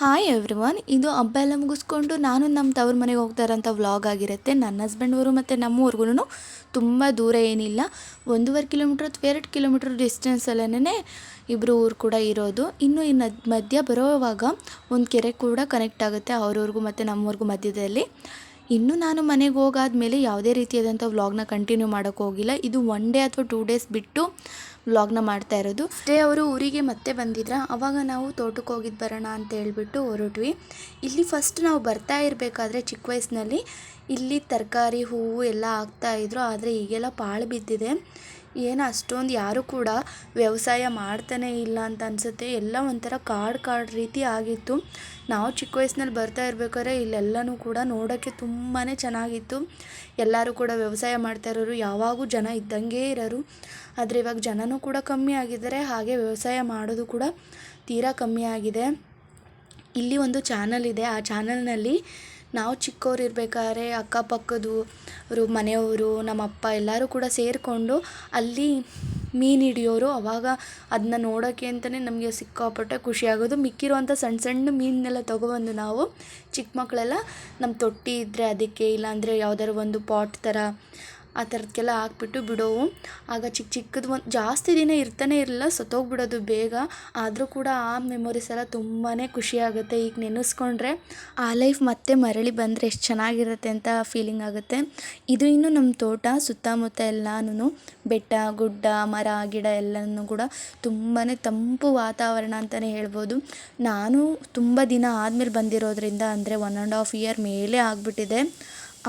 Hi everyone ಇದು ಹಬ್ಬ ಎಲ್ಲ ಮುಗಿಸ್ಕೊಂಡು ನಾನು ನಮ್ಮ ತವ್ರ ಮನೆಗೆ ಹೋಗ್ತಾ ಇರೋಂಥ ವ್ಲಾಗ್ ಆಗಿರುತ್ತೆ. ನನ್ನ ಹಸ್ಬೆಂಡ್ ಅವರು ಮತ್ತು ನಮ್ಮೂರ್ಗೂ ತುಂಬ ದೂರ ಏನಿಲ್ಲ. ಒಂದೂವರೆ ಕಿಲೋಮೀಟ್ರ್ ಅಥವಾ ಎರಡು ಕಿಲೋಮೀಟ್ರ್ ಡಿಸ್ಟೆನ್ಸಲ್ಲೇ ಇಬ್ಬರು ಊರು ಕೂಡ ಇರೋದು. ಇನ್ನು ಈ ನದ್ ಮಧ್ಯ ಬರೋವಾಗ ಒಂದು ಕೆರೆ ಕೂಡ ಕನೆಕ್ಟ್ ಆಗುತ್ತೆ ಅವ್ರವ್ರಿಗೂ ಮತ್ತು ನಮ್ಮವ್ರಿಗೂ ಮಧ್ಯದಲ್ಲಿ. ಇನ್ನು ನಾನು ಮನೆಗೆ ಹೋಗಾದ್ಮೇಲೆ ಯಾವುದೇ ರೀತಿಯಾದಂಥ ವ್ಲಾಗ್ನ ಕಂಟಿನ್ಯೂ ಮಾಡೋಕ್ಕೆ ಹೋಗಿಲ್ಲ. ಇದು ಒನ್ ಡೇ ಅಥವಾ ಟೂ ಡೇಸ್ ಬಿಟ್ಟು ವ್ಲಾಗ್ನ ಮಾಡ್ತಾ ಇರೋದು. ಅಷ್ಟೇ ಅವರು ಊರಿಗೆ ಮತ್ತೆ ಬಂದಿದ್ರ. ಅವಾಗ ನಾವು ತೋಟಕ್ಕೆ ಹೋಗಿದ್ದು ಬರೋಣ ಅಂತ ಹೇಳ್ಬಿಟ್ಟು ಹೊರಟ್ವಿ. ಇಲ್ಲಿ ಫಸ್ಟ್ ನಾವು ಬರ್ತಾ ಇರಬೇಕಾದ್ರೆ ಚಿಕ್ಕ ವಯಸ್ಸಿನಲ್ಲಿ ಇಲ್ಲಿ ತರಕಾರಿ, ಹೂವು ಎಲ್ಲ ಹಾಕ್ತಾ ಇದ್ರು. ಆದರೆ ಈಗೆಲ್ಲ ಪಾಳು ಬಿದ್ದಿದೆ. ಏನು ಅಷ್ಟೊಂದು ಯಾರು ಕೂಡ ವ್ಯವಸಾಯ ಮಾಡ್ತಾನೆ ಇಲ್ಲ ಅಂತ ಅನಿಸುತ್ತೆ. ಎಲ್ಲ ಒಂಥರ ಕಾಡು ಕಾಡು ರೀತಿ ಆಗಿತ್ತು. ನಾವು ಚಿಕ್ಕ ವಯಸ್ಸಿನಲ್ಲಿ ಬರ್ತಾ ಇರ್ಬೇಕಾದ್ರೆ ಇಲ್ಲೆಲ್ಲನೂ ಕೂಡ ನೋಡೋಕ್ಕೆ ತುಂಬಾ ಚೆನ್ನಾಗಿತ್ತು. ಎಲ್ಲರೂ ಕೂಡ ವ್ಯವಸಾಯ ಮಾಡ್ತಾ ಇರೋರು, ಯಾವಾಗೂ ಜನ ಇದ್ದಂಗೆ ಇರೋರು. ಆದರೆ ಇವಾಗ ಜನನೂ ಕೂಡ ಕಮ್ಮಿ ಆಗಿದ್ದಾರೆ, ಹಾಗೆ ವ್ಯವಸಾಯ ಮಾಡೋದು ಕೂಡ ತೀರಾ ಕಮ್ಮಿ ಆಗಿದೆ. ಇಲ್ಲಿ ಒಂದು ಚಾನಲ್ ಇದೆ, ಆ ಚಾನಲ್ನಲ್ಲಿ ನಾವು ಚಿಕ್ಕವ್ರು ಇರಬೇಕಾದ್ರೆ ಅಕ್ಕಪಕ್ಕದವರು ಮನೆಯವರು ಮನೆಯವರು, ನಮ್ಮಪ್ಪ ಎಲ್ಲರೂ ಕೂಡ ಸೇರಿಕೊಂಡು ಅಲ್ಲಿ ಮೀನು ಹಿಡಿಯೋರು, ಅವಾಗ ಅದನ್ನ ನೋಡೋಕ್ಕೆ ಅಂತಲೇ ನಮಗೆ ಸಿಕ್ಕಾಪಟ್ಟೆ ಖುಷಿಯಾಗೋದು. ಮಿಕ್ಕಿರುವಂಥ ಸಣ್ಣ ಸಣ್ಣ ಮೀನನ್ನೆಲ್ಲ ತೊಗೊಬಂದು ನಾವು ಚಿಕ್ಕ ಮಕ್ಕಳೆಲ್ಲ ನಮ್ಮ ತೊಟ್ಟಿ ಇದ್ದರೆ ಅದಕ್ಕೆ, ಇಲ್ಲಾಂದರೆ ಯಾವ್ದಾದ್ರು ಒಂದು ಪಾಟ್ ಥರ ಆ ಥರದ್ಕೆಲ್ಲ ಹಾಕ್ಬಿಟ್ಟು ಬಿಡೋವು ಆಗ ಚಿಕ್ಕ ಚಿಕ್ಕದು ಒಂದು ಜಾಸ್ತಿ ದಿನ ಇರ್ತಾನೆ ಇರಲಿಲ್ಲ, ಸತ್ತೋಗ್ಬಿಡೋದು ಬೇಗ. ಆದರೂ ಕೂಡ ಆ ಮೆಮೊರೀಸ್ ಎಲ್ಲ ತುಂಬಾ ಖುಷಿಯಾಗುತ್ತೆ ಈಗ ನೆನೆಸ್ಕೊಂಡ್ರೆ ಆ ಲೈಫ್ ಮತ್ತೆ ಮರಳಿ ಬಂದರೆ ಎಷ್ಟು ಚೆನ್ನಾಗಿರುತ್ತೆ ಅಂತ ಫೀಲಿಂಗ್ ಆಗುತ್ತೆ. ಇದು ಇನ್ನು ನಮ್ಮ ತೋಟ, ಸುತ್ತಮುತ್ತ ಎಲ್ಲಾನು ಬೆಟ್ಟ, ಗುಡ್ಡ, ಮರ, ಗಿಡ ಎಲ್ಲನೂ ಕೂಡ ತುಂಬಾ ತಂಪು ವಾತಾವರಣ ಅಂತಲೇ ಹೇಳ್ಬೋದು. ನಾನು ತುಂಬ ದಿನ ಆದಮೇಲೆ ಬಂದಿರೋದ್ರಿಂದ ಅಂದರೆ ಒನ್ ಆ್ಯಂಡ್ ಹಾಫ್ ಇಯರ್ ಮೇಲೆ ಆಗಿಬಿಟ್ಟಿದೆ.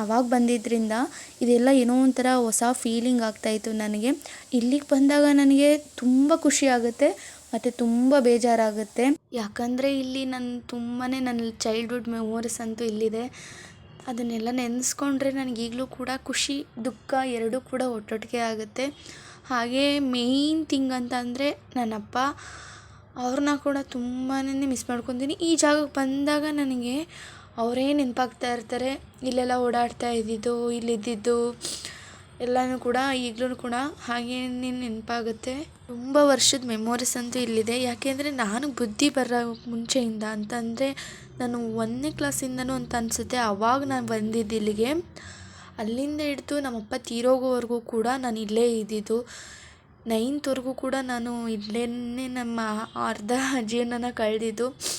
ಆವಾಗ ಬಂದಿದ್ದರಿಂದ ಇದೆಲ್ಲ ಏನೋ ಒಂಥರ ಹೊಸ ಫೀಲಿಂಗ್ ಆಗ್ತಾಯಿತ್ತು ನನಗೆ. ಇಲ್ಲಿಗೆ ಬಂದಾಗ ನನಗೆ ತುಂಬ ಖುಷಿ ಆಗುತ್ತೆ, ಮತ್ತು ತುಂಬ ಬೇಜಾರಾಗುತ್ತೆ. ಯಾಕಂದರೆ ಇಲ್ಲಿ ನನ್ನ ತುಂಬಾ ನನ್ನ ಚೈಲ್ಡ್ಹುಡ್ ಮೆಮೊರೀಸ್ ಅಂತೂ ಇಲ್ಲಿದೆ. ಅದನ್ನೆಲ್ಲ ನೆನೆಸ್ಕೊಂಡ್ರೆ ನನಗೆ ಈಗಲೂ ಕೂಡ ಖುಷಿ, ದುಃಖ ಎರಡೂ ಕೂಡ ಒಟ್ಟೊಟ್ಟಿಗೆ ಆಗುತ್ತೆ. ಹಾಗೇ ಮೇಯ್ನ್ ಥಿಂಗ್ ಅಂತ ಅಂದರೆ ನನ್ನಪ್ಪ, ಅವ್ರನ್ನ ಕೂಡ ತುಂಬಾ ಮಿಸ್ ಮಾಡ್ಕೊತೀನಿ. ಈ ಜಾಗಕ್ಕೆ ಬಂದಾಗ ನನಗೆ ಅವರೇ ನೆನಪಾಗ್ತಾ ಇರ್ತಾರೆ. ಇಲ್ಲೆಲ್ಲ ಓಡಾಡ್ತಾ ಇದ್ದಿದ್ದು, ಇಲ್ಲಿದ್ದಿದ್ದು, ಎಲ್ಲನೂ ಕೂಡ, ಈಗಲೂ ಕೂಡ ಹಾಗೇನೆ ನೆನಪಾಗುತ್ತೆ. ತುಂಬ ವರ್ಷದ ಮೆಮೊರೀಸ್ ಅಂತೂ ಇಲ್ಲಿದೆ. ಯಾಕೆಂದರೆ ನಾನು ಬುದ್ಧಿ ಬರೋ ಮುಂಚೆಯಿಂದ ಅಂತಂದರೆ ನಾನು ಒಂದನೇ ಕ್ಲಾಸಿಂದನೂ ಅಂತ ಅನಿಸುತ್ತೆ. ಆವಾಗ ನಾನು ಬಂದಿದ್ದು ಇಲ್ಲಿಗೆ. ಅಲ್ಲಿಂದ ಹಿಡ್ದು ನಮ್ಮಪ್ಪ ತೀರೋಗೋವರೆಗೂ ಕೂಡ ನಾನು ಇಲ್ಲೇ ಇದ್ದಿದ್ದು. ನೈನ್ತ್ವರೆಗೂ ಕೂಡ ನಾನು ಇಲ್ಲೇ ನಮ್ಮ ಅರ್ಧ ಜೀವನನ ಕಳೆದಿದ್ದು.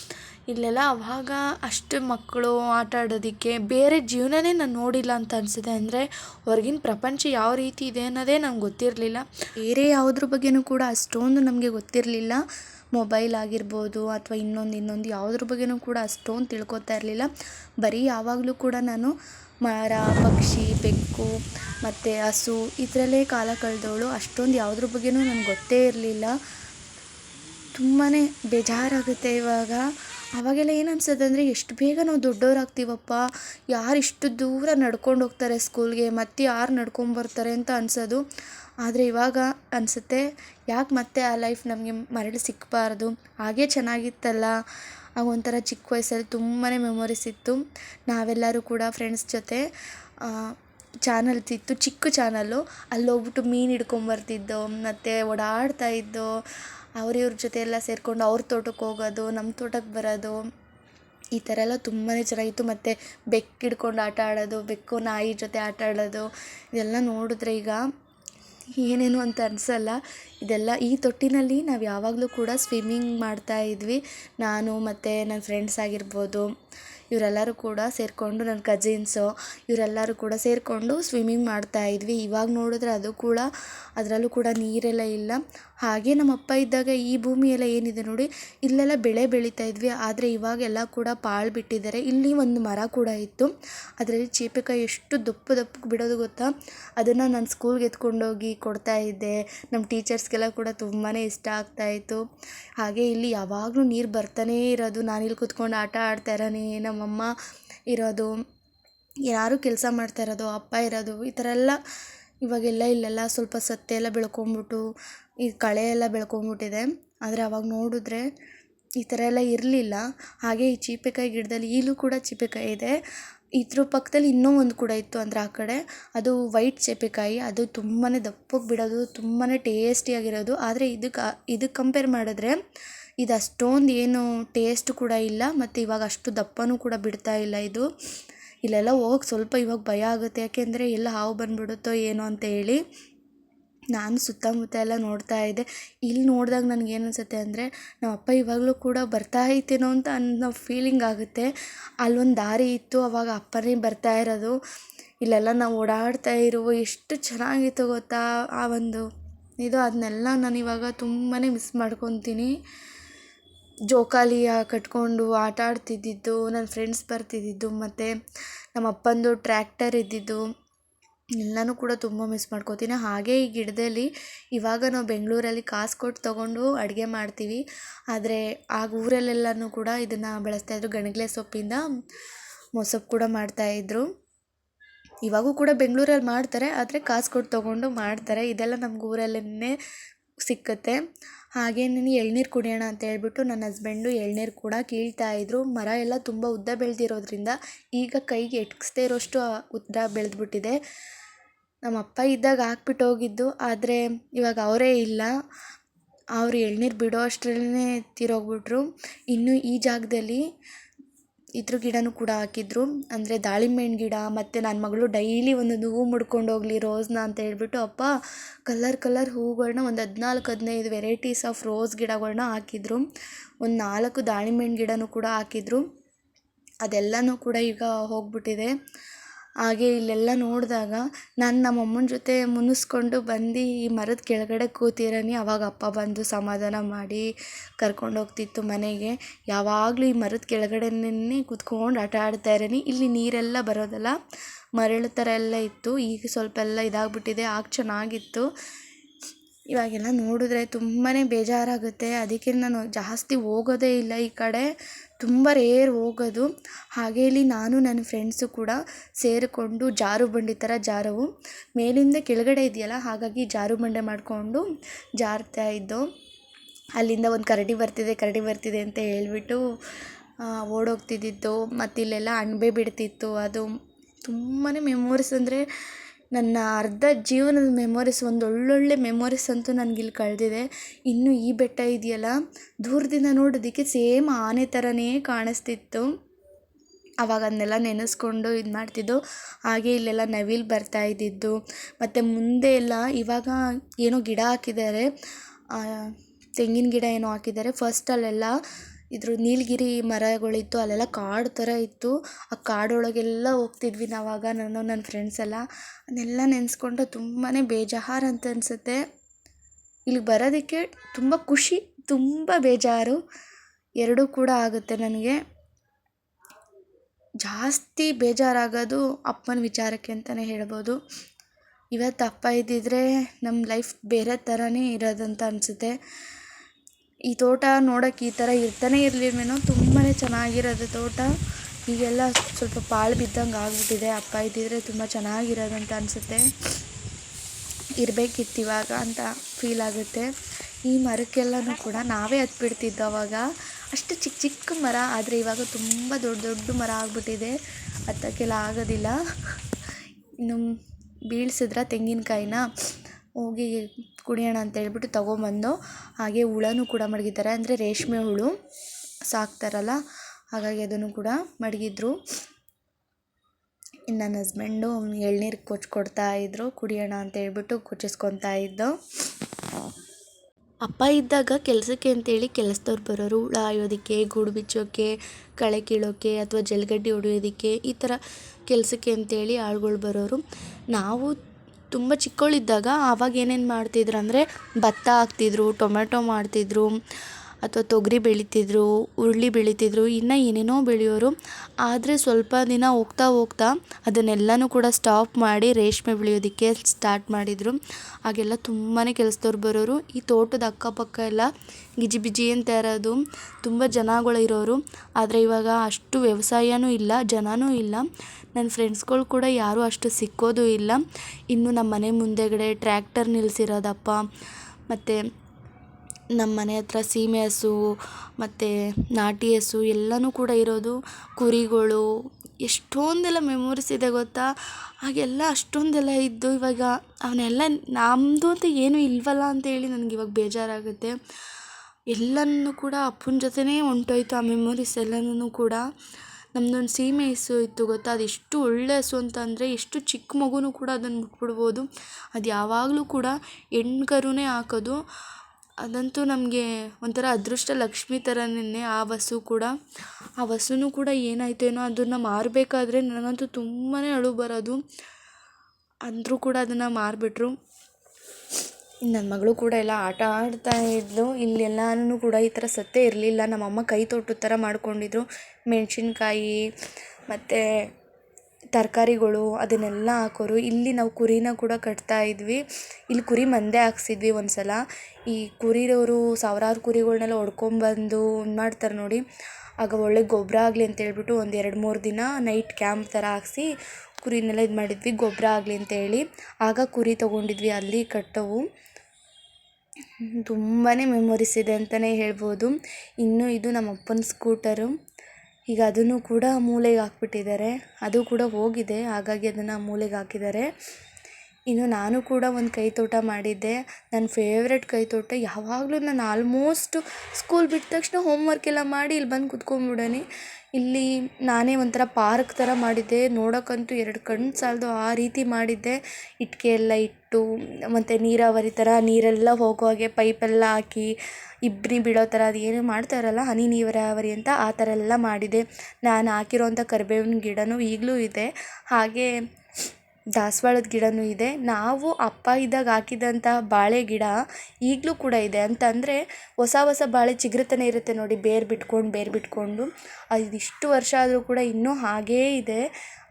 ಇಲ್ಲೆಲ್ಲ ಅವಾಗ ಅಷ್ಟು ಮಕ್ಕಳು ಆಟ ಆಡೋದಕ್ಕೆ ಬೇರೆ ಜೀವನನೇ ನಾನು ನೋಡಿಲ್ಲ ಅಂತ ಅನಿಸಿದೆ ಅಂದರೆ ಹೊರ್ಗಿನ ಪ್ರಪಂಚ ಯಾವ ರೀತಿ ಇದೆ ಅನ್ನೋದೇ ನಂಗೆ ಗೊತ್ತಿರಲಿಲ್ಲ. ಬೇರೆ ಯಾವುದ್ರ ಬಗ್ಗೆನೂ ಕೂಡ ಅಷ್ಟೊಂದು ನಮಗೆ ಗೊತ್ತಿರಲಿಲ್ಲ. ಮೊಬೈಲ್ ಆಗಿರ್ಬೋದು ಅಥವಾ ಇನ್ನೊಂದು ಇನ್ನೊಂದು ಯಾವುದ್ರ ಬಗ್ಗೆನೂ ಕೂಡ ಅಷ್ಟೊಂದು ತಿಳ್ಕೊತಾ ಇರಲಿಲ್ಲ. ಬರೀ ಯಾವಾಗಲೂ ಕೂಡ ನಾನು ಮರ, ಪಕ್ಷಿ, ಬೆಕ್ಕು ಮತ್ತು ಹಸು ಇದರಲ್ಲೇ ಕಾಲ ಕಳೆದವಳು. ಅಷ್ಟೊಂದು ಯಾವುದ್ರ ಬಗ್ಗೆನೂ ನನಗೆ ಗೊತ್ತೇ ಇರಲಿಲ್ಲ. ತುಂಬಾ ಬೇಜಾರಾಗುತ್ತೆ ಇವಾಗ. ಆವಾಗೆಲ್ಲ ಏನು ಅನ್ಸೋದು ಅಂದರೆ ಎಷ್ಟು ಬೇಗ ನಾವು ದೊಡ್ಡವರಾಗ್ತೀವಪ್ಪ? ಯಾರು ಇಷ್ಟು ದೂರ ನಡ್ಕೊಂಡು ಹೋಗ್ತಾರೆ ಸ್ಕೂಲ್ಗೆ, ಮತ್ತೆ ಯಾರು ನಡ್ಕೊಂಬರ್ತಾರೆ ಅಂತ ಅನ್ಸೋದು. ಆದರೆ ಇವಾಗ ಅನಿಸುತ್ತೆ, ಯಾಕೆ ಮತ್ತೆ ಆ ಲೈಫ್ ನಮಗೆ ಮರಳಿ ಸಿಕ್ಕಬಾರ್ದು ಹಾಗೇ ಚೆನ್ನಾಗಿತ್ತಲ್ಲ? ಆಗ ಒಂಥರ ಚಿಕ್ಕ ವಯಸ್ಸಲ್ಲಿ ತುಂಬಾ ಮೆಮೊರೀಸ್ ಇತ್ತು. ನಾವೆಲ್ಲರೂ ಕೂಡ ಫ್ರೆಂಡ್ಸ್ ಜೊತೆ ಚಾನಲ್ ಇತ್ತು, ಚಿಕ್ಕ ಚಾನಲ್ಲು ಅಲ್ಲಿ ಹೋಗ್ಬಿಟ್ಟು ಮೀನು ಹಿಡ್ಕೊಂಬರ್ತಿದ್ದೋ ಮತ್ತು ಓಡಾಡ್ತಾ ಇದ್ದೋ ಅವ್ರ ಇವ್ರ ಜೊತೆ ಎಲ್ಲ ಸೇರಿಕೊಂಡು ಅವ್ರ ತೋಟಕ್ಕೆ ಹೋಗೋದು ನಮ್ಮ ತೋಟಕ್ಕೆ ಬರೋದು, ಈ ಥರ ಎಲ್ಲ ತುಂಬಾ ಚೆನ್ನಾಗಿತ್ತು. ಮತ್ತು ಬೆಕ್ಕು ಹಿಡ್ಕೊಂಡು ಆಟ ಆಡೋದು, ಬೆಕ್ಕು ನಾಯಿ ಜೊತೆ ಆಟ ಆಡೋದು, ಇದೆಲ್ಲ ನೋಡಿದ್ರೆ ಈಗ ಏನೇನು ಅಂತ ಅನಿಸಲ್ಲ. ಇದೆಲ್ಲ ಈ ತೊಟ್ಟಿನಲ್ಲಿ ನಾವು ಯಾವಾಗಲೂ ಕೂಡ ಸ್ವಿಮ್ಮಿಂಗ್ ಮಾಡ್ತಾ ಇದ್ವಿ. ನಾನು ಮತ್ತು ನನ್ನ ಫ್ರೆಂಡ್ಸ್ ಆಗಿರ್ಬೋದು. ಇವರೆಲ್ಲರೂ ಕೂಡ ಸೇರಿಕೊಂಡು ನನ್ನ ಕಜಿನ್ಸು ಇವರೆಲ್ಲರೂ ಕೂಡ ಸೇರಿಕೊಂಡು ಸ್ವಿಮ್ಮಿಂಗ್ ಮಾಡ್ತಾ ಇದ್ವಿ. ಇವಾಗ ನೋಡಿದ್ರೆ ಅದು ಕೂಡ ಅದರಲ್ಲೂ ಕೂಡ ನೀರೆಲ್ಲ ಇಲ್ಲ. ಹಾಗೆ ನಮ್ಮ ಅಪ್ಪ ಇದ್ದಾಗ ಈ ಭೂಮಿ ಏನಿದೆ ನೋಡಿ, ಇಲ್ಲೆಲ್ಲ ಬೆಳೆ ಬೆಳೀತಾ ಇದ್ವಿ. ಆದರೆ ಇವಾಗೆಲ್ಲ ಕೂಡ ಪಾಳು ಬಿಟ್ಟಿದ್ದಾರೆ. ಇಲ್ಲಿ ಒಂದು ಮರ ಕೂಡ ಇತ್ತು. ಅದರಲ್ಲಿ ಚೀಪೆಕಾಯಿ ಎಷ್ಟು ದಪ್ಪು ದಪ್ಪಗೆ ಬಿಡೋದು ಗೊತ್ತಾ? ಅದನ್ನು ನಾನು ಸ್ಕೂಲ್ಗೆ ಎತ್ಕೊಂಡೋಗಿ ಕೊಡ್ತಾ ಇದ್ದೆ. ನಮ್ಮ ಟೀಚರ್ಸ್ಗೆಲ್ಲ ಕೂಡ ತುಂಬಾ ಇಷ್ಟ ಆಗ್ತಾಯಿತ್ತು ಹಾಗೆ ಇಲ್ಲಿ ಯಾವಾಗಲೂ ನೀರು ಬರ್ತಾನೇ ಇರೋದು. ನಾನಿಲ್ಲಿ ಕೂತ್ಕೊಂಡು ಆಟ ಆಡ್ತಾ ಇರೋನೇ ನಮ್ಮಮ್ಮ ಇರೋದು, ಯಾರು ಕೆಲಸ ಮಾಡ್ತಾ ಇರೋದು, ಅಪ್ಪ ಇರೋದು, ಈ ಥರ ಎಲ್ಲ ಇವಾಗೆಲ್ಲ ಇಲ್ಲೆಲ್ಲ ಸ್ವಲ್ಪ ಸತ್ತೆ ಎಲ್ಲ ಬೆಳ್ಕೊಂಬಿಟ್ಟು, ಈ ಕಳೆ ಎಲ್ಲ ಬೆಳ್ಕೊಂಬಿಟ್ಟಿದೆ. ಆದರೆ ಅವಾಗ ನೋಡಿದ್ರೆ ಈ ಥರ ಎಲ್ಲ ಇರಲಿಲ್ಲ. ಹಾಗೆ ಈ ಚೀಪೆಕಾಯಿ ಗಿಡದಲ್ಲಿ ಈಗಲೂ ಕೂಡ ಚೀಪೆಕಾಯಿ ಇದೆ. ಇದ್ರ ಪಕ್ಕದಲ್ಲಿ ಇನ್ನೂ ಒಂದು ಕೂಡ ಇತ್ತು ಅಂದರೆ ಆ ಕಡೆ. ಅದು ವೈಟ್ ಚೇಪೆಕಾಯಿ. ಅದು ತುಂಬಾ ದಪ್ಪಗೆ ಬಿಡೋದು ತುಂಬಾ ಟೇಸ್ಟಿಯಾಗಿರೋದು. ಆದರೆ ಇದಕ್ಕೆ ಇದಕ್ಕೆ ಕಂಪೇರ್ ಮಾಡಿದ್ರೆ ಇದು ಅಷ್ಟೊಂದು ಏನು ಟೇಸ್ಟ್ ಕೂಡ ಇಲ್ಲ, ಮತ್ತು ಇವಾಗ ಅಷ್ಟು ದಪ್ಪನೂ ಕೂಡ ಬಿಡ್ತಾ ಇಲ್ಲ ಇದು. ಇಲ್ಲೆಲ್ಲ ಹೋಗಕ್ಕೆ ಸ್ವಲ್ಪ ಇವಾಗ ಭಯ ಆಗುತ್ತೆ, ಯಾಕೆಂದರೆ ಎಲ್ಲ ಹಾವು ಬಂದುಬಿಡುತ್ತೋ ಏನೋ ಅಂತ ಹೇಳಿ. ನಾನು ಸುತ್ತಮುತ್ತ ಎಲ್ಲ ನೋಡ್ತಾ ಇದ್ದೆ. ಇಲ್ಲಿ ನೋಡಿದಾಗ ನನಗೆ ಏನು ಅನಿಸುತ್ತೆ ಅಂದರೆ, ನಮ್ಮ ಅಪ್ಪ ಇವಾಗಲೂ ಕೂಡ ಬರ್ತಾ ಐತೇನೋ ಅಂತ ಅನ್ನೋ ಫೀಲಿಂಗ್ ಆಗುತ್ತೆ. ಅಲ್ಲೊಂದು ದಾರಿ ಇತ್ತು, ಅವಾಗ ಅಪ್ಪನೇ ಬರ್ತಾ ಇರೋದು. ಇಲ್ಲೆಲ್ಲ ನಾವು ಓಡಾಡ್ತಾ ಇರುವ, ಎಷ್ಟು ಚೆನ್ನಾಗಿತ್ತು ಗೊತ್ತಾ ಆ ಒಂದು ಇದು. ಅದನ್ನೆಲ್ಲ ನಾನು ಇವಾಗ ತುಂಬಾ ಮಿಸ್ ಮಾಡ್ಕೊತೀನಿ. ಜೋಕಾಲಿ ಕಟ್ಕೊಂಡು ಆಟ ಆಡ್ತಿದ್ದಿದ್ದು ನನ್ನ ಫ್ರೆಂಡ್ಸ್ ಬರ್ತಿದ್ದಿದ್ದು, ಮತ್ತು ನಮ್ಮ ಅಪ್ಪಂದು ಟ್ರ್ಯಾಕ್ಟರ್ ಇದ್ದಿದ್ದು, ಎಲ್ಲನೂ ಕೂಡ ತುಂಬ ಮಿಸ್ ಮಾಡ್ಕೋತೀನಿ. ಹಾಗೆ ಈ ಗಿಡದಲ್ಲಿ ಇವಾಗ ನಾವು ಬೆಂಗಳೂರಲ್ಲಿ ಕಾಸು ಕೊಟ್ಟು ತೊಗೊಂಡು ಅಡುಗೆ ಮಾಡ್ತೀವಿ. ಆದರೆ ಆಗ ಊರಲ್ಲೆಲ್ಲನೂ ಕೂಡ ಇದನ್ನು ಬಳಸ್ತಾಯಿದ್ರು ಗಣಗಲೆ ಸೊಪ್ಪಿಂದ ಮೊಸಪ್ಪು ಕೂಡ ಮಾಡ್ತಾಯಿದ್ರು ಇವಾಗೂ ಕೂಡ ಬೆಂಗಳೂರಲ್ಲಿ ಮಾಡ್ತಾರೆ, ಆದರೆ ಕಾಸು ಕೊಟ್ಟು ತೊಗೊಂಡು ಮಾಡ್ತಾರೆ. ಇದೆಲ್ಲ ನಮ್ಗೆ ಊರಲ್ಲೇ ಸಿಕ್ಕುತ್ತೆ. ಹಾಗೇನೇ ಎಳ್ನೀರು ಕುಡಿಯೋಣ ಅಂತ ಹೇಳ್ಬಿಟ್ಟು ನನ್ನ ಹಸ್ಬೆಂಡು ಎಳ್ನೀರು ಕೂಡ ಕೀಳ್ತಾಯಿದ್ರು ಮರ ಎಲ್ಲ ತುಂಬ ಉದ್ದ ಬೆಳೆದಿರೋದ್ರಿಂದ ಈಗ ಕೈಗೆ ಎಟ್ಕಿಸ್ದೇ ಇರೋಷ್ಟು ಉದ್ದ ಬೆಳೆದ್ಬಿಟ್ಟಿದೆ. ನಮ್ಮ ಅಪ್ಪ ಇದ್ದಾಗ ಹಾಕ್ಬಿಟ್ಟು ಹೋಗಿದ್ದು. ಆದರೆ ಇವಾಗ ಅವರೇ ಇಲ್ಲ. ಅವ್ರು ಎಳ್ನೀರು ಬಿಡೋ ಅಷ್ಟರಲ್ಲೇ ತೀರೋಗ್ಬಿಟ್ರು. ಇನ್ನು ಈ ಜಾಗದಲ್ಲಿ ಇದ್ರ ಗಿಡನೂ ಕೂಡ ಹಾಕಿದ್ರು. ಅಂದರೆ ದಾಳಿಂಬೆ ಹಣ್ಣು ಗಿಡ ಮತ್ತು ನನ್ನ ಮಗಳು ಡೈಲಿ ಒಂದೊಂದು ಹೂವು ಮುಡ್ಕೊಂಡು ಹೋಗಲಿ ರೋಸ್ನ ಅಂತ ಹೇಳ್ಬಿಟ್ಟು, ಅಪ್ಪ ಕಲರ್ ಕಲರ್ ಹೂಗಳನ್ನ ಒಂದು ಹದಿನಾಲ್ಕು, ಹದಿನೈದು ವೆರೈಟೀಸ್ ಆಫ್ ರೋಸ್ ಗಿಡಗಳನ್ನ ಹಾಕಿದ್ರು. ಒಂದು ನಾಲ್ಕು ದಾಳಿಂಬೆ ಹಣ್ಣು ಗಿಡನೂ ಕೂಡ ಹಾಕಿದ್ರು. ಅದೆಲ್ಲನೂ ಕೂಡ ಈಗ ಹೋಗ್ಬಿಟ್ಟಿದೆ. ಹಾಗೆ ಇಲ್ಲೆಲ್ಲ ನೋಡಿದಾಗ ನಾನು ನಮ್ಮ ಅಮ್ಮನ ಜೊತೆ ಮುನಿಸ್ಕೊಂಡು ಬಂದು ಈ ಮರದ ಕೆಳಗಡೆ ಕೂತಿರೋನಿ. ಅವಾಗ ಅಪ್ಪ ಬಂದು ಸಮಾಧಾನ ಮಾಡಿ ಕರ್ಕೊಂಡು ಹೋಗ್ತಿತ್ತು ಮನೆಗೆ. ಯಾವಾಗಲೂ ಈ ಮರದ ಕೆಳಗಡೆನೇ ಕೂತ್ಕೊಂಡು ಆಟ ಆಡ್ತಾ ಇರೋನಿ. ಇಲ್ಲಿ ನೀರೆಲ್ಲ ಬರೋದಲ್ಲ, ಮರಳು ಥರ ಎಲ್ಲ ಇತ್ತು. ಈಗ ಸ್ವಲ್ಪ ಎಲ್ಲ ಇದಾಗಿಬಿಟ್ಟಿದೆ. ಆಗ ಚೆನ್ನಾಗಿತ್ತು. ಇವಾಗೆಲ್ಲ ನೋಡಿದ್ರೆ ತುಂಬಾ ಬೇಜಾರಾಗುತ್ತೆ. ಅದಕ್ಕೆ ನಾನು ಜಾಸ್ತಿ ಹೋಗೋದೇ ಇಲ್ಲ ಈ ಕಡೆ. ತುಂಬ ರೇರ್ ಹೋಗೋದು. ಹಾಗೆ ಇಲ್ಲಿ ನಾನು, ನನ್ನ ಫ್ರೆಂಡ್ಸು ಕೂಡ ಸೇರಿಕೊಂಡು ಜಾರು ಬಂಡಿ ಥರ ಜಾರವು ಮೇಲಿಂದ ಕೆಳಗಡೆ ಇದೆಯಲ್ಲ, ಹಾಗಾಗಿ ಜಾರು ಬಂಡೆ ಮಾಡಿಕೊಂಡು ಜಾರ್ತಾ ಇದ್ದೋ ಅಲ್ಲಿಂದ ಒಂದು ಕರಡಿ ಬರ್ತಿದೆ ಕರಡಿ ಬರ್ತಿದೆ ಅಂತ ಹೇಳ್ಬಿಟ್ಟು ಓಡೋಗ್ತಿದ್ದಿತ್ತು ಮತ್ತು ಇಲ್ಲೆಲ್ಲ ಅಣಬೆ ಬಿಡ್ತಿತ್ತು. ಅದು ತುಂಬಾ ಮೆಮೊರೀಸ್ ಅಂದರೆ ನನ್ನ ಅರ್ಧ ಜೀವನದ ಮೆಮೊರೀಸ್ ಒಂದು ಒಳ್ಳೊಳ್ಳೆ ಮೆಮೊರೀಸ್ ಅಂತೂ ಇಲ್ಲಿ ಕಳೆದಿದೆ. ಇನ್ನು ಈ ಬೆಟ್ಟ ಇದೆಯಲ್ಲ, ದೂರದಿಂದ ನೋಡೋದಕ್ಕೆ ಸೇಮ್ ಆನೆ ಥರನೇ ಕಾಣಿಸ್ತಿತ್ತು. ಆವಾಗ ಅದನ್ನೆಲ್ಲ ನೆನೆಸ್ಕೊಂಡು ಇದು ಮಾಡ್ತಿದ್ದು. ಹಾಗೆ ಇಲ್ಲೆಲ್ಲ ನವಿಲು ಬರ್ತಾ ಇದ್ದಿದ್ದು. ಮತ್ತು ಮುಂದೆ ಎಲ್ಲ ಇವಾಗ ಏನೋ ಗಿಡ ಹಾಕಿದ್ದಾರೆ. ತೆಂಗಿನ ಗಿಡ ಏನೋ ಹಾಕಿದ್ದಾರೆ. ಫಸ್ಟ್ ಅಲ್ಲೆಲ್ಲ ಇದ್ರ ನೀಲಗಿರಿ ಮರಗಳಿತ್ತು, ಅಲ್ಲೆಲ್ಲ ಕಾಡು ಥರ ಇತ್ತು. ಆ ಕಾಡೊಳಗೆಲ್ಲ ಹೋಗ್ತಿದ್ವಿ ನಾವಾಗ, ನಾನು, ನನ್ನ ಫ್ರೆಂಡ್ಸ್ ಎಲ್ಲ. ಅದನ್ನೆಲ್ಲ ನೆನೆಸ್ಕೊಂಡು ತುಂಬಾ ಬೇಜಾರು ಅಂತ ಅನಿಸುತ್ತೆ. ಇಲ್ಲಿಗೆ ಬರೋದಕ್ಕೆ ತುಂಬ ಖುಷಿ, ತುಂಬ ಬೇಜಾರು. ಎರಡೂ ಕೂಡ ಆಗುತ್ತೆ ನನಗೆ. ಜಾಸ್ತಿ ಬೇಜಾರಾಗೋದು ಅಪ್ಪನ ವಿಚಾರಕ್ಕೆ ಅಂತಲೇ ಹೇಳ್ಬೋದು. ಇವತ್ತು ಅಪ್ಪ ಇದ್ದಿದ್ರೆ ನಮ್ಮ ಲೈಫ್ ಬೇರೆ ಥರನೇ ಇರೋದಂತ ಅನಿಸುತ್ತೆ. ಈ ತೋಟ ನೋಡೋಕೆ ಈ ಥರ ಇರ್ತಾನೆ ಇರಲಿಲ್ವೇನೋ ತುಂಬಾ ಚೆನ್ನಾಗಿರೋದು ತೋಟ. ಈಗೆಲ್ಲ ಸ್ವಲ್ಪ ಪಾಳು ಬಿದ್ದಂಗೆ ಆಗಿಬಿಟ್ಟಿದೆ. ಅಪ್ಪ ಇದ್ದಿದ್ರೆ ತುಂಬ ಚೆನ್ನಾಗಿರೋದಂತ ಅನಿಸುತ್ತೆ. ಇರಬೇಕಿತ್ತು ಇವಾಗ ಅಂತ ಫೀಲ್ ಆಗುತ್ತೆ. ಈ ಮರಕ್ಕೆಲ್ಲನೂ ಕೂಡ ನಾವೇ ಹತ್ಬಿಡ್ತಿದ್ದು ಅವಾಗ. ಅಷ್ಟು ಚಿಕ್ಕ ಚಿಕ್ಕ ಮರ, ಆದರೆ ಇವಾಗ ತುಂಬ ದೊಡ್ಡ ದೊಡ್ಡ ಮರ ಆಗಿಬಿಟ್ಟಿದೆ. ಹತ್ತಕ್ಕೆಲ್ಲ ಆಗೋದಿಲ್ಲ. ಇನ್ನು ಬೀಳ್ಸಿದ್ರೆ ತೆಂಗಿನಕಾಯಿನ. ಹೋಗಿ ಕುಡಿಯೋಣ ಅಂತ ಹೇಳ್ಬಿಟ್ಟು ತೊಗೊಂಬಂದು ಹಾಗೆ ಹುಳನೂ ಕೂಡ ಮಡಗಿದ್ದಾರೆ. ಅಂದರೆ ರೇಷ್ಮೆ ಹುಳು ಸಾಕ್ತಾರಲ್ಲ, ಹಾಗಾಗಿ ಅದನ್ನು ಕೂಡ ಮಡಗಿದ್ರು. ಇನ್ನು ನನ್ನ ಹಸ್ಬೆಂಡು ಎಳ್ನೀರು ಕೊಚ್ಕೊಡ್ತಾ ಇದ್ದರು ಕುಡಿಯೋಣ ಅಂತ ಹೇಳ್ಬಿಟ್ಟು ಕೊಚ್ಚಿಸ್ಕೊತಾ ಇದ್ದೋ. ಅಪ್ಪ ಇದ್ದಾಗ ಕೆಲಸಕ್ಕೆ ಅಂತೇಳಿ ಕೆಲಸದವ್ರು ಬರೋರು. ಹುಳ ಆಯೋದಕ್ಕೆ, ಗೂಡು ಬಿಚ್ಚೋಕ್ಕೆ ಕಳೆ ಕೀಳೋಕ್ಕೆ ಅಥವಾ ಜಲಗಡ್ಡೆ ಹೊಡೆಯೋದಕ್ಕೆ ಈ ಥರ ಕೆಲಸಕ್ಕೆ ಅಂತೇಳಿ ಆಳುಗಳು ಬರೋರು. ನಾವು ತುಂಬ ಚಿಕ್ಕವಳಿದ್ದಾಗ ಆವಾಗ ಏನೇನು ಮಾಡ್ತಿದ್ರು ಅಂದರೆ ಭತ್ತ ಹಾಕ್ತಿದ್ರು ಟೊಮೆಟೊ ಮಾಡ್ತಿದ್ರು ಅಥವಾ ತೊಗರಿ ಬೆಳೀತಿದ್ರು ಹುರುಳಿ ಬೆಳೀತಿದ್ರು, ಇನ್ನು ಏನೇನೋ ಬೆಳೆಯೋರು, ಆದರೆ ಸ್ವಲ್ಪ ದಿನ ಹೋಗ್ತಾ ಹೋಗ್ತಾ ಅದನ್ನೆಲ್ಲನೂ ಕೂಡ ಸ್ಟಾಪ್ ಮಾಡಿ ರೇಷ್ಮೆ ಬೆಳೆಯೋದಕ್ಕೆ ಸ್ಟಾರ್ಟ್ ಮಾಡಿದರು. ಆಗೆಲ್ಲ ತುಂಬಾ ಕೆಲಸದವ್ರು ಬರೋರು. ಈ ತೋಟದ ಅಕ್ಕಪಕ್ಕ ಎಲ್ಲ ಗಿಜಿ ಬಿಜಿ ಅಂತ ಇರೋದು, ತುಂಬ ಜನಗಳು ಇರೋರು. ಆದರೆ ಇವಾಗ ಅಷ್ಟು ವ್ಯವಸಾಯನೂ ಇಲ್ಲ, ಜನನೂ ಇಲ್ಲ. ನನ್ನ ಫ್ರೆಂಡ್ಸ್ಗಳು ಕೂಡ ಯಾರೂ ಅಷ್ಟು ಸಿಕ್ಕೋದು ಇಲ್ಲ. ಇನ್ನು ನಮ್ಮ ಮನೆ ಮುಂದೆಗಡೆ ಟ್ರ್ಯಾಕ್ಟರ್ ನಿಲ್ಲಿಸಿರೋದಪ್ಪ ಮತ್ತು ನಮ್ಮ ಮನೆ ಹತ್ರ ಸೀಮೆ ಹಸು ಮತ್ತು ನಾಟಿ ಹಸು ಎಲ್ಲನೂ ಕೂಡ ಇರೋದು. ಕುರಿಗಳು, ಎಷ್ಟೊಂದೆಲ್ಲ ಮೆಮೊರೀಸ್ ಇದೆ ಗೊತ್ತಾ? ಹಾಗೆಲ್ಲ ಅಷ್ಟೊಂದೆಲ್ಲ ಇದ್ದು ಇವಾಗ ಅವನ್ನೆಲ್ಲ ನಮ್ಮದು ಅಂತ ಏನೂ ಇಲ್ವಲ್ಲ ಅಂತೇಳಿ ನನಗೆ ಇವಾಗ ಬೇಜಾರಾಗುತ್ತೆ. ಎಲ್ಲನೂ ಕೂಡ ಅಪ್ಪನ ಜೊತೆನೇ ಹೊಂಟೋಯ್ತು ಆ ಮೆಮೊರೀಸ್ ಎಲ್ಲನೂ ಕೂಡ. ನಮ್ಮದೊಂದು ಸೀಮೆ ಹಸು ಇತ್ತು ಗೊತ್ತಾ? ಅದು ಎಷ್ಟು ಒಳ್ಳೆ ಹಸು ಅಂತಂದರೆ ಎಷ್ಟು ಚಿಕ್ಕ ಮಗುನೂ ಕೂಡ ಅದನ್ನು ಬಿಟ್ಬಿಡ್ಬೋದು. ಅದು ಯಾವಾಗಲೂ ಕೂಡ ಹೆಣ್ಣು ಕರುನೇ ಹಾಕೋದು. ಅದಂತೂ ನಮಗೆ ಒಂಥರ ಅದೃಷ್ಟ ಲಕ್ಷ್ಮಿ ಥರನೇ ಆ ವಸು ಕೂಡ. ಆ ವಸುನೂ ಕೂಡ ಏನಾಯ್ತು ಏನೋ ಅದನ್ನು ಮಾರಬೇಕಾದ್ರೆ ನನಗಂತೂ ತುಂಬಾ ಅಳು ಬರೋದು. ಅಂದರೂ ಕೂಡ ಅದನ್ನು ಮಾರಿಬಿಟ್ರು. ನನ್ನ ಮಗಳು ಕೂಡ ಎಲ್ಲ ಆಟ ಆಡ್ತಾ ಇದ್ಲು. ಇಲ್ಲಿ ಎಲ್ಲಾನು ಕೂಡ ಈ ಥರ ಸತ್ತೇ ಇರಲಿಲ್ಲ. ನಮ್ಮಮ್ಮ ಕೈ ತೊಟ್ಟು ಥರ ಮಾಡ್ಕೊಂಡಿದ್ರು. ಮೆಣಸಿನ್ಕಾಯಿ, ಮತ್ತು ತರಕಾರಿಗಳು ಅದನ್ನೆಲ್ಲ ಹಾಕೋರು. ಇಲ್ಲಿ ನಾವು ಕುರಿನ ಕೂಡ ಕಟ್ತಾ ಇದ್ವಿ. ಇಲ್ಲಿ ಕುರಿ ಮಂದೆ ಹಾಕ್ಸಿದ್ವಿ ಒಂದು ಸಲ ಈ ಕುರಿರೋರು ಸಾವಿರಾರು ಕುರಿಗಳ್ನೆಲ್ಲ ಹೊಡ್ಕೊಂಬಂದು ಮಾಡ್ತಾರೆ ನೋಡಿ. ಆಗ ಒಳ್ಳೆ ಗೊಬ್ಬರ ಆಗಲಿ ಅಂತ ಹೇಳ್ಬಿಟ್ಟು ಒಂದು ಎರಡು ಮೂರು ದಿನ ನೈಟ್ ಕ್ಯಾಂಪ್ ಥರ ಹಾಕ್ಸಿ ಕುರಿನೆಲ್ಲ ಇದು ಮಾಡಿದ್ವಿ. ಗೊಬ್ಬರ ಆಗಲಿ ಅಂತೇಳಿ ಆಗ ಕುರಿ ತೊಗೊಂಡಿದ್ವಿ ಅಲ್ಲಿ ಕಟ್ಟವು. ತುಂಬಾ ಮೆಮೊರೀಸ್ ಇದೆ ಅಂತಲೇ ಹೇಳ್ಬೋದು. ಇನ್ನು ಇದು ನಮ್ಮ ಅಪ್ಪನ ಸ್ಕೂಟರು ಈಗ ಅದನ್ನು ಕೂಡ ಮೂಲೆಗೆ ಹಾಕ್ಬಿಟ್ಟಿದ್ದಾರೆ. ಅದು ಕೂಡ ಹೋಗಿದೆ, ಹಾಗಾಗಿ ಅದನ್ನು ಮೂಲೆಗೆ ಹಾಕಿದ್ದಾರೆ. ಇನ್ನು ನಾನು ಕೂಡ ಒಂದು ಕೈತೋಟ ಮಾಡಿದ್ದೆ. ನನ್ನ ಫೇವ್ರೆಟ್ ಕೈತೋಟ ಯಾವಾಗಲೂ ನಾನು ಆಲ್ಮೋಸ್ಟು ಸ್ಕೂಲ್ ಬಿಟ್ಟ ತಕ್ಷಣ ಹೋಮ್ವರ್ಕ್ ಎಲ್ಲ ಮಾಡಿ ಇಲ್ಲಿ ಬಂದು ಕುತ್ಕೊಂಡ್ಬಿಡೋನಿ ಇಲ್ಲಿ ನಾನೇ ಒಂಥರ ಪಾರ್ಕ್ ಥರ ಮಾಡಿದ್ದೆ. ನೋಡೋಕ್ಕಂತೂ ಎರಡು ಕಣ್ಣು ಸಾಲದು ಆ ರೀತಿ ಮಾಡಿದ್ದೆ. ಇಟ್ಟಿಗೆ ಎಲ್ಲ ಇಟ್ಟು, ಮತ್ತು ನೀರಾವರಿ ಥರ, ನೀರೆಲ್ಲ ಹೋಗೋ ಹಾಗೆ ಪೈಪೆಲ್ಲ ಹಾಕಿ ಇಬ್ಬನಿ ಬೀಳೋ ಥರ ಅದು ಮಾಡ್ತಾರಲ್ಲ ಹನಿ ನೀರಾವರಿ ಅಂತ ಆ ಥರ ಎಲ್ಲ ಮಾಡಿದೆ. ನಾನು ಹಾಕಿರೋಂಥ ಕರಿಬೇವಿನ ಗಿಡವೂ ಈಗಲೂ ಇದೆ. ಹಾಗೇ ದಾಸವಾಳದ ಗಿಡವೂ ಇದೆ. ನಾವು ಅಪ್ಪ ಇದ್ದಾಗ ಹಾಕಿದಂತಹ ಬಾಳೆ ಗಿಡ ಈಗಲೂ ಕೂಡ ಇದೆ. ಅಂತಂದರೆ ಹೊಸ ಹೊಸ ಬಾಳೆ ಚಿಗುರುತ್ತನೇ ಇರುತ್ತೆ ನೋಡಿ, ಬೇರು ಬಿಟ್ಕೊಂಡು ಬೇರು ಬಿಟ್ಕೊಂಡು. ಇಷ್ಟು ವರ್ಷ ಆದರೂ ಕೂಡ ಇನ್ನೂ ಹಾಗೇ ಇದೆ.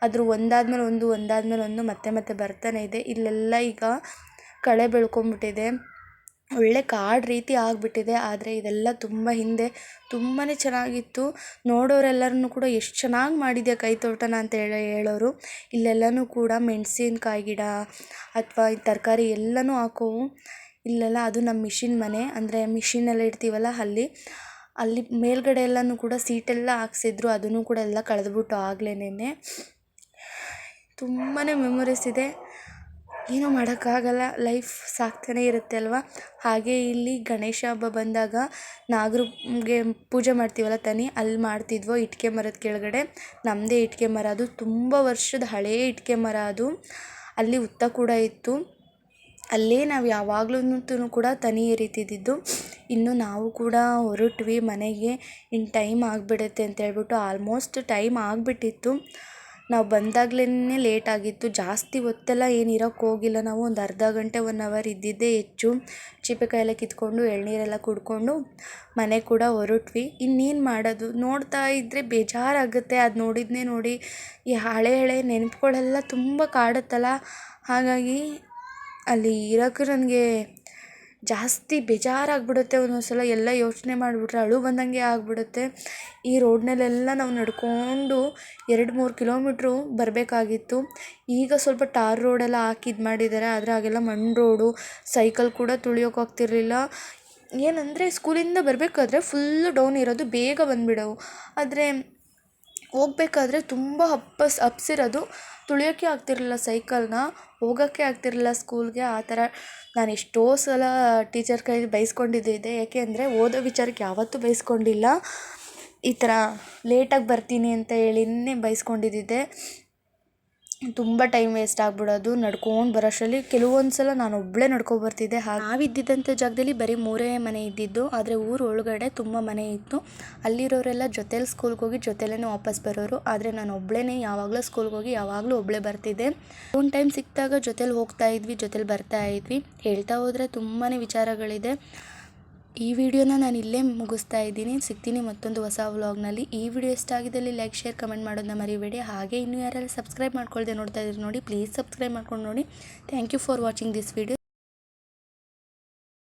ಅದ್ರ ಒಂದಾದ್ಮೇಲೆ ಒಂದು ಒಂದಾದ್ಮೇಲೆ ಒಂದು, ಮತ್ತೆ ಮತ್ತೆ ಬರ್ತಾನೆ ಇದೆ. ಇಲ್ಲೆಲ್ಲ ಈಗ ಕಳೆ ಬೆಳ್ಕೊಂಬಿಟ್ಟಿದೆ. ಒಳ್ಳೆ ಕಾಡು ರೀತಿ ಆಗಿಬಿಟ್ಟಿದೆ, ಆದರೆ ಇದೆಲ್ಲ ತುಂಬ ಹಿಂದೆ. ತುಂಬಾ ಚೆನ್ನಾಗಿತ್ತು. ನೋಡೋರೆಲ್ಲರನ್ನೂ ಕೂಡ ಎಷ್ಟು ಚೆನ್ನಾಗಿ ಮಾಡಿದ್ಯಾ ಕೈ ತೋಟನ ಅಂತ ಹೇಳಿ, ಹೇಳೋರು. ಇಲ್ಲೆಲ್ಲನೂ ಕೂಡ ಮೆಣಸಿನ್ಕಾಯಿ ಗಿಡ ಅಥವಾ ಈ ತರಕಾರಿ ಎಲ್ಲನೂ ಹಾಕೋವು ಇಲ್ಲೆಲ್ಲ ಅದು ನಮ್ಮ ಮಿಷಿನ್ ಮನೆ. ಅಂದರೆ ಮಿಷಿನೆಲ್ಲ ಇಡ್ತೀವಲ್ಲ ಅಲ್ಲಿ. ಅಲ್ಲಿ ಮೇಲ್ಗಡೆ ಎಲ್ಲನೂ ಕೂಡ ಸೀಟೆಲ್ಲ ಹಾಕ್ಸಿದ್ರು. ಅದನ್ನು ಕೂಡ ಎಲ್ಲ ಕಳೆದ್ಬಿಟ್ಟು ಆಗ್ಲೇನೆ ತುಂಬಾ ಮೆಮೊರೀಸ್ ಇದೆ. ಏನೂ ಮಾಡೋಕ್ಕಾಗಲ್ಲ. ಲೈಫ್ ಸಾಗ್ತಾನೇ ಇರುತ್ತೆ ಅಲ್ವಾ? ಹಾಗೆ ಇಲ್ಲಿ ಗಣೇಶ ಹಬ್ಬ ಬಂದಾಗ ನಾಗರಿಗೆ ಪೂಜೆ ಮಾಡ್ತೀವಲ್ಲ ತನಿ? ಅಲ್ಲಿ ಮಾಡ್ತಿದ್ವೋ ಇಟ್ಕೆ ಮರದ ಕೆಳಗಡೆ? ನಮ್ಮದೇ ಇಟ್ಕೆ ಮರ. ಅದು ತುಂಬ ವರ್ಷದ ಹಳೆಯ ಇಟ್ಕೆ ಮರ ಅದು. ಅಲ್ಲಿ ಉತ್ತ ಕೂಡ ಇತ್ತು. ಅಲ್ಲೇ ನಾವು ಯಾವಾಗ್ಲೂ ಕೂಡ ತನಿ ಎರಿತಿದ್ದಿದ್ದು. ಇನ್ನು ನಾವು ಕೂಡ ಹೊರಟ್ವಿ ಮನೆಗೆ. ಇನ್ನು ಟೈಮ್ ಆಗಿಬಿಡುತ್ತೆ ಅಂತ ಹೇಳ್ಬಿಟ್ಟು ಆಲ್ಮೋಸ್ಟ್ ಟೈಮ್ ಆಗಿಬಿಟ್ಟಿತ್ತು. ನಾವು ಬಂದಾಗ್ಲೇ ಲೇಟ್ ಆಗಿತ್ತು. ಜಾಸ್ತಿ ಹೊತ್ತೆಲ್ಲ ಏನು ಇರೋಕ್ಕೆ ಹೋಗಿಲ್ಲ. ನಾವು ಒಂದು ಅರ್ಧ ಗಂಟೆ ಒನ್ ಅವರ್ ಇದ್ದಿದ್ದೇ ಹೆಚ್ಚು. ಚೀಪೆಕಾಯಿ ಎಲ್ಲ ಕಿತ್ಕೊಂಡು, ಎಳನೀರೆಲ್ಲ ಕುಡ್ಕೊಂಡು ಮನೆ ಕೂಡ ಹೊರಟ್ವಿ. ಇನ್ನೇನು ಮಾಡೋದು? ನೋಡ್ತಾ ಇದ್ದರೆ ಬೇಜಾರಾಗುತ್ತೆ. ಅದು ನೋಡಿದ್ದನ್ನೇ ನೋಡಿ ಈ ಹಳೆ ಹಳೆ ನೆನಪುಗಳೆಲ್ಲ ತುಂಬ ಕಾಡುತ್ತಲ್ಲ. ಹಾಗಾಗಿ ಅಲ್ಲಿ ಇರೋಕ್ಕೂ ನನಗೆ ಜಾಸ್ತಿ ಬೇಜಾರಾಗ್ಬಿಡುತ್ತೆ ಒಂದೊಂದು ಸಲ ಎಲ್ಲ ಯೋಚನೆ ಮಾಡಿಬಿಟ್ರೆ ಅಳು ಬಂದಂಗೆ ಆಗಿಬಿಡುತ್ತೆ. ಈ ರೋಡ್ನಲ್ಲೆಲ್ಲ ನಾವು ನಡ್ಕೊಂಡು ಎರಡು ಮೂರು ಕಿಲೋಮೀಟ್ರು ಬರಬೇಕಾಗಿತ್ತು. ಈಗ ಸ್ವಲ್ಪ ಟಾರ್ ರೋಡೆಲ್ಲ ಹಾಕಿ ಇದು ಮಾಡಿದ್ದಾರೆ ಆದರೆ ಹಾಗೆಲ್ಲ ಮಣ್ಣು ರೋಡು ಸೈಕಲ್ ಕೂಡ ತುಳಿಯೋಕೆ ಆಗ್ತಿರ್ಲಿಲ್ಲ. ಏನಂದರೆ ಸ್ಕೂಲಿಂದ ಬರಬೇಕಾದ್ರೆ ಫುಲ್ಲು ಡೌನ್ ಇರೋದು ಬೇಗ ಬಂದುಬಿಡೋವು. ಆದರೆ ಹೋಗ್ಬೇಕಾದ್ರೆ ತುಂಬ ಹಪ್ಪಸ್ ಹಪ್ಸಿರೋದು ತುಳಿಯೋಕ್ಕೆ ಆಗ್ತಿರಲಿಲ್ಲ ಸೈಕಲ್ನ ಹೋಗೋಕ್ಕೆ ಆಗ್ತಿರಲಿಲ್ಲ ಸ್ಕೂಲ್ಗೆ. ಆ ಥರ ನಾನು ಎಷ್ಟೋ ಸಲ ಟೀಚರ್ ಕೈಲಿ ಬೈಸ್ಕೊಂಡಿದ್ದು ಇದೆ. ಯಾಕೆ ಅಂದರೆ ಓದೋ ವಿಚಾರಕ್ಕೆ ಯಾವತ್ತೂ ಬೈಸ್ಕೊಂಡಿಲ್ಲ. ಈ ಥರ ಲೇಟಾಗಿ ಬರ್ತೀನಿ ಅಂತ ಹೇಳಿನೇ ಬೈಸ್ಕೊಂಡಿದ್ದಿದ್ದೆ. ತುಂಬ ಟೈಮ್ ವೇಸ್ಟ್ ಆಗ್ಬಿಡೋದು, ನಡ್ಕೊಂಡು ಬರೋಷ್ಟರಲ್ಲಿ ಕೆಲವೊಂದು ಸಲ ನಾನು ಒಬ್ಬಳೇ ನಡ್ಕೊ ಬರ್ತಿದ್ದೆ. ಹಾಗೆ ನಾವಿದ್ದಿದ್ದಂಥ ಜಾಗದಲ್ಲಿ ಬರೀ ಮೂರೇ ಮನೆ ಇದ್ದಿದ್ದು, ಆದರೆ ಊರು ಒಳಗಡೆ ತುಂಬ ಮನೆ ಇತ್ತು. ಅಲ್ಲಿರೋರೆಲ್ಲ ಜೊತೇಲಿ ಸ್ಕೂಲ್ಗೆ ಹೋಗಿ ಜೊತೆಲೇ ವಾಪಸ್ ಬರೋರು. ಆದರೆ ನಾನು ಒಬ್ಬಳೇ ಯಾವಾಗಲೂ ಸ್ಕೂಲ್ಗೆ ಹೋಗಿ ಯಾವಾಗಲೂ ಒಬ್ಬಳೇ ಬರ್ತಿದ್ದೆ. ಒಂದು ಟೈಮ್ ಸಿಕ್ಕಿದಾಗ ಜೊತೇಲಿ ಹೋಗ್ತಾ ಇದ್ವಿ, ಜೊತೇಲಿ ಬರ್ತಾ ಇದ್ವಿ. ಹೇಳ್ತಾ ಹೋದರೆ ತುಂಬಾ ವಿಚಾರಗಳಿದೆ. ಈ ವಿಡಿಯೋನ ನಾನು ಇಲ್ಲೇ ಮುಗಿಸ್ತಾ ಇದ್ದೀನಿ. ಸಿಗ್ತೀನಿ ಮತ್ತೊಂದು ಹೊಸ ವ್ಲಾಗ್ನಲ್ಲಿ. ಈ ವಿಡಿಯೋ ಇಷ್ಟ ಆಗಿದ್ದಲ್ಲಿ ಲೈಕ್, ಶೇರ್, ಕಮೆಂಟ್ ಮಾಡೋದನ್ನ ಮರಿಬೇಡಿ. ಹಾಗೆ ಇನ್ನೂ ಯಾರೆಲ್ಲ ಸಬ್ಸ್ಕ್ರೈಬ್ ಮಾಡ್ಕೊಳ್ಳದೆ ನೋಡ್ತಾ ಇದ್ದೀರಿ ನೋಡಿ, ಪ್ಲೀಸ್ ಸಬ್ಸ್ಕ್ರೈಬ್ ಮಾಡ್ಕೊಂಡು ನೋಡಿ. Thank you for watching this video.